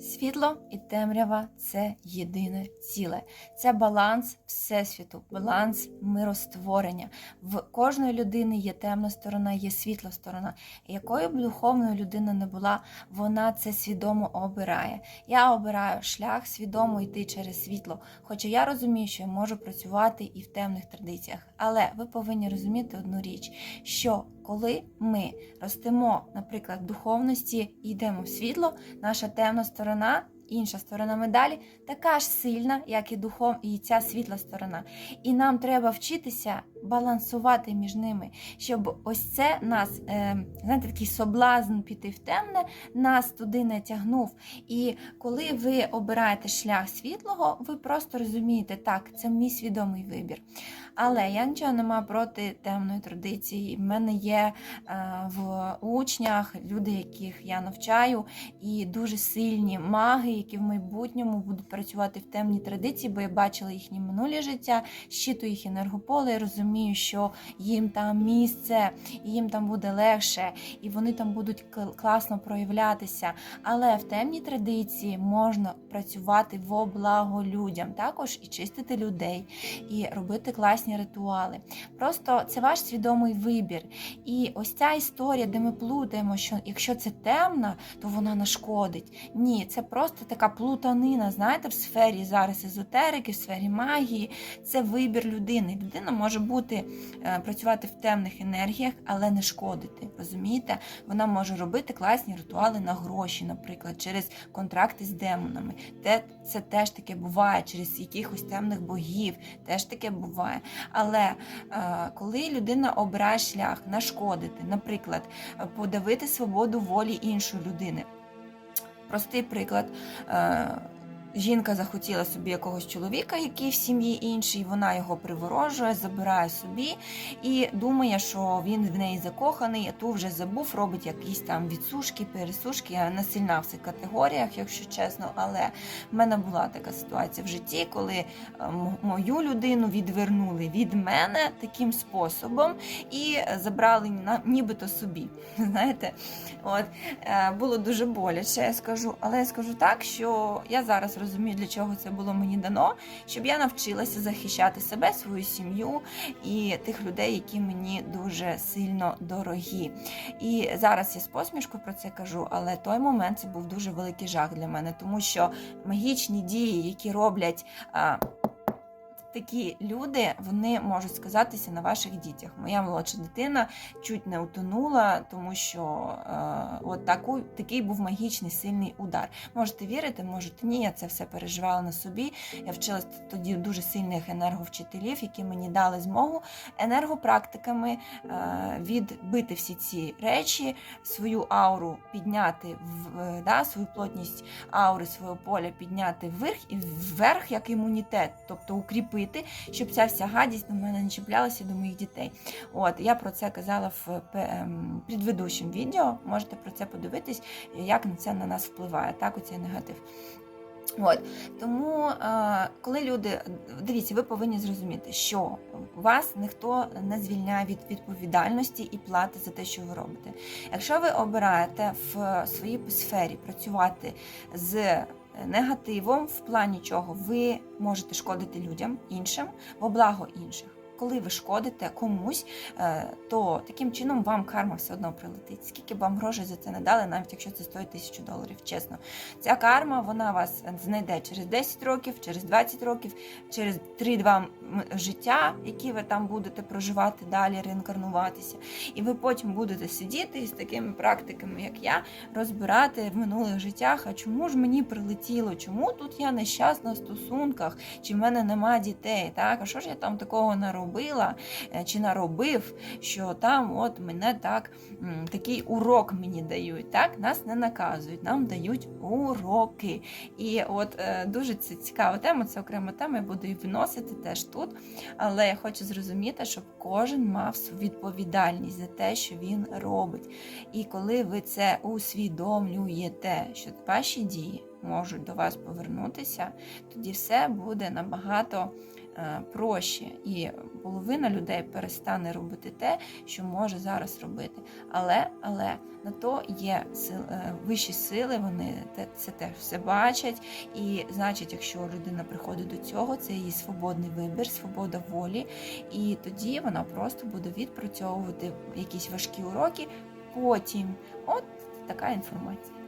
Світло і темрява це єдине ціле. Це баланс всесвіту, баланс миростворення. В кожної людини є темна сторона, є світла сторона. І якою б духовною людина не була, вона це свідомо обирає. Я обираю шлях свідомо йти через світло. Хоча я розумію, що я можу працювати і в темних традиціях. Але ви повинні розуміти одну річ, що коли ми ростемо, наприклад, в духовності і йдемо в світло, наша темна сторона, інша сторона медалі, така ж сильна, як і духов, і ця світла сторона. І нам треба вчитися балансувати між ними, щоб ось це нас, е, знаєте, такий соблазн піти в темне, нас туди не тягнув. І коли ви обираєте шлях світлого, ви просто розумієте, так, це мій свідомий вибір. Але я нічого не маю проти темної традиції. В мене є е, в учнях люди, яких я навчаю, і дуже сильні маги, які в майбутньому будуть працювати в темній традиції, бо я бачила їхні минулі життя, щитую їх енергополе, розумію, що їм там місце, їм там буде легше, і вони там будуть кл- класно проявлятися. Але в темній традиції можна працювати во благо людям, також і чистити людей, і робити класні ритуали. Просто це ваш свідомий вибір. І ось ця історія, де ми плутаємо, що якщо це темна, то вона нашкодить. Ні, це просто така плутанина, знаєте, в сфері зараз езотерики, в сфері магії. Це вибір людини. Людина може бути е, працювати в темних енергіях, але не шкодити. Розумієте? Вона може робити класні ритуали на гроші, наприклад, через контракти з демонами. Те, це теж таке буває, через якихось темних богів, теж таке буває. Але е, коли людина обирає шлях нашкодити, наприклад, е, подавити свободу волі іншої людини. Простий приклад. Е, Жінка захотіла собі якогось чоловіка, який в сім'ї інший, вона його приворожує, забирає собі і думає, що він в неї закоханий, а ту вже забув, робить якісь там відсушки, пересушки. Я не сильна в цих категоріях, якщо чесно. Але в мене була така ситуація в житті, коли е, мою людину відвернули від мене таким способом і забрали нібито собі. Знаєте, от е, було дуже боляче, я скажу, але я скажу так, що я зараз розумію, для чого це було мені дано, щоб я навчилася захищати себе, свою сім'ю і тих людей, які мені дуже сильно дорогі. І зараз я з посмішкою про це кажу, але той момент це був дуже великий жах для мене, тому що магічні дії, які роблять. Такі люди вони можуть сказатися на ваших дітях. Моя молодша дитина чуть не утонула, тому що е, от таку, такий був магічний сильний удар. Можете вірити, можете ні. Я це все переживала на собі. Я вчилась тоді дуже сильних енерговчителів, які мені дали змогу енергопрактиками е, відбити всі ці речі, свою ауру підняти в е, да, свою плотність аури свого поля підняти вверх і вверх як імунітет, тобто укріпити, щоб ця вся гадість на мене не чіплялася до моїх дітей. От я про це казала в ем, предведущому відео. Можете про це подивитись, як на це на нас впливає, так оцей негатив. От тому, е, коли люди дивіться, ви повинні зрозуміти, що вас ніхто не звільняє від відповідальності і плати за те, що ви робите. Якщо ви обираєте в своїй сфері працювати з негативом, в плані чого ви можете шкодити людям іншим во благо інших. Коли ви шкодите комусь, е, то таким чином вам карма все одно прилетить. Скільки б вам грошей за це не дали, навіть якщо це стоїть тисячу доларів, чесно. Ця карма вона вас знайде через 10 років, через 20 років, через 3-2 життя, які ви там будете проживати далі, реінкарнуватися. І ви потім будете сидіти з такими практиками, як я, розбирати в минулих життях, а чому ж мені прилетіло, чому тут я нещасна в стосунках, чи в мене нема дітей, так? А що ж я там такого наробила е, чи наробив, що там от мене так, такий урок мені дають. Так? Нас не наказують, нам дають уроки. І от е, дуже це цікава тема, це окрема тема, я буду її виносити теж тут. Але я хочу зрозуміти, щоб кожен мав відповідальність за те, що він робить. І коли ви це усвідомлюєте, що ваші дії можуть до вас повернутися, тоді все буде набагато проще, і половина людей перестане робити те, що може зараз робити. Але, але на то є сил, е, вищі сили, вони це теж все бачать. І значить, якщо людина приходить до цього, це її свободний вибір, свобода волі, і тоді вона просто буде відпрацьовувати якісь важкі уроки. Потім, от така інформація.